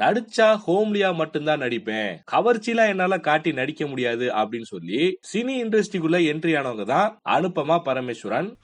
நடிச்சா ஹோம்லியா மட்டும்தான் நடிப்பேன். கவர்ச்சிலாம் என்னால காட்டி நடிக்க முடியாது அப்படின்னு சொல்லி சினி இண்டஸ்ட்ரிக்குள்ள என்ட்ரி ஆனவங்க தான் அனுபமா பரமேஸ்வரன்.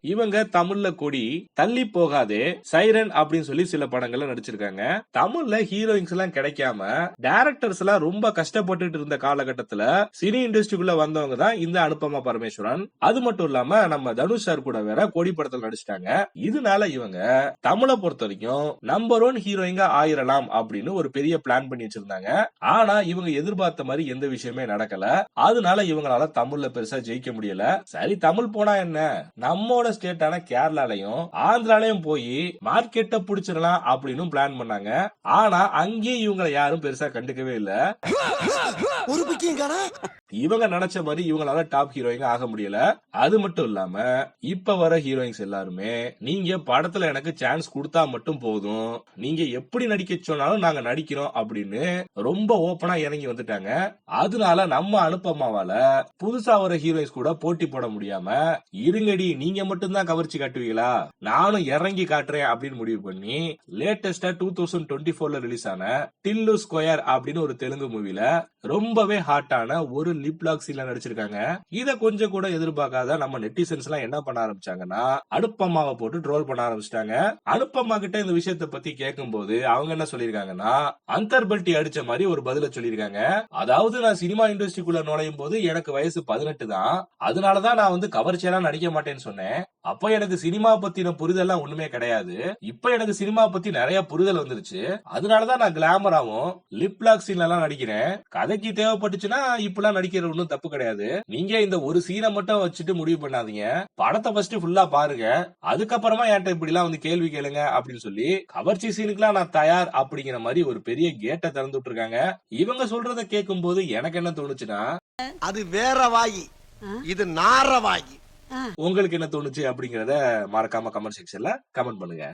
இவங்க தமிழ்ல கொடி தள்ளி போகாதே சைரன் அப்படின்னு சொல்லி சில படங்கள்ல நடிச்சிருக்காங்க. தமிழ்ல ஹீரோயின்ஸ் எல்லாம் கிடைக்காம டேரக்டர்ஸ் எல்லாம் ரொம்ப கஷ்டப்பட்டுட்டு இருந்த காலகட்டத்துல சினி இண்டஸ்ட்ரிக்குள்ள வந்தவங்க தான் இந்த அனுபமா பரமேஸ்வரன். அது மட்டும் இல்லாம நம்ம தனுஷ் சார் கூட வேற கோடி படத்துல நடிச்சிட்டாங்க. இதனால இவங்க தமிழை பொறுத்த வரைக்கும் நம்பர் ஒன் ஹீரோயிங்க ஆயிரலாம் அப்படின்னு ஒரு பெரிய பிளான் பண்ணி வச்சிருந்தாங்க. ஆனா இவங்க எதிர்பார்த்த மாதிரி எந்த விஷயமே நடக்கல. அதனால இவங்களால தமிழ்ல பெருசா ஜெயிக்க முடியல. சரி தமிழ் போனா என்ன? நம்மோட ஸ்டேட்டான கேரளாலையும் ஆந்திராலையும் போய் மார்க்கெட்ட புடிச்சிடலாம் அப்படின்னு பிளான் பண்ணாங்க. ஆனா அங்கேயும் இவங்களை யாரும் பெருசா கண்டுக்கவே இல்ல. இவங்க நினைச்ச மாதிரி இவங்களால டாப் ஹீரோயிங்க ஆக முடியல. அது மட்டும் இல்லாம இப்ப வர ஹீரோயின்ஸ் எல்லாருமே நீங்க படத்துல எனக்கு சான்ஸ் கொடுத்தா மட்டும் போதும். நீங்க எப்படி நடிக்க சொன்னாலும் நாங்க நடிக்கிறோம் அப்படின்னு ரொம்ப ஓப்பனா இறங்கி வந்துட்டாங்க. அதனால நம்ம அனுப்பமாவால புதுசா வர ஹீரோயின்ஸ் கூட போட்டி போட முடியாம இருங்கடி நீங்க மட்டும்தான் கவர்ச்சி காட்டுவீங்களா? நானும் இறங்கி காட்டுறேன் அப்படின்னு முடிவு பண்ணி லேட்டஸ்டா டூ தௌசண்ட் டுவெண்ட்டி ஃபோர்ல ரிலீஸ் ஆன டில்லு ஸ்கொயர் அப்படின்னு ஒரு தெலுங்கு மூவில ரொம்பவே ஹாட்டான ஒரு லிப் லாக் சீன்ல நடிச்சிருக்காங்க. இத கொஞ்சம் கூட எதிர்பார்க்காத நம்ம நெட்டிசன்ஸ் எல்லாம் என்ன பண்ண ஆரம்பிச்சாங்கன்னா அனுப்பம்மாவை போட்டு ட்ரோல் பண்ண ஆரம்பிச்சிட்டாங்க. அனுப்பம்மா கிட்ட இந்த விஷயத்த பத்தி கேட்கும்போது அவங்க என்ன சொல்லிருக்காங்கன்னா அந்தர்பல்ட்டி அடிச்ச மாதிரி ஒரு பதில சொல்லிருக்காங்க அதாவது நான் சினிமா இண்டஸ்ட்ரிக்குள்ள நுழையும் போது எனக்கு வயசு பதினெட்டு தான். அதனாலதான் நான் வந்து கவர்ச்சியெல்லாம் நடிக்க மாட்டேன்னு சொன்னேன். அப்ப எனக்கு சினிமா பத்தின புரிதல்லாம் ஒண்ணுமே கிடையாது. இப்ப எனக்கு சினிமா பத்தி நிறைய புரிதல் வந்துருச்சு. அதனாலதான் நான் கிளாமராவும் லிப் லாக் சீன்ல எல்லாம் நடிக்கிறேன். கதைக்கு தேவைப்பட்டுச்சுன்னா இப்பெல்லாம் நடிக்கிறது ஒன்றும் தப்பு கிடையாது. நீங்க இந்த ஒரு சீனை மட்டும் வச்சுட்டு முடிவு பண்ணாதீங்க. படத்தை ஃபர்ஸ்ட் ஃபுல்லா பாருங்க. அதுக்கப்புறமா என்கிட்ட இப்படி எல்லாம் வந்து கேள்வி கேளுங்க அப்படின்னு சொல்லி கவர்ச்சி சீனுக்குலாம் நான் தயார் அப்படிங்கிற மாதிரி ஒரு பெரிய கேட்டை திறந்து விட்டுருக்காங்க. இவங்க சொல்றத கேட்கும் போது எனக்கு என்ன தோணுச்சுன்னா அது வேற வாயி. இது நார வாயி. உங்களுக்கு என்ன தோணுச்சு அப்படிங்கறத மறக்காம கமெண்ட் செக்ஷன்ல கமெண்ட் பண்ணுங்க.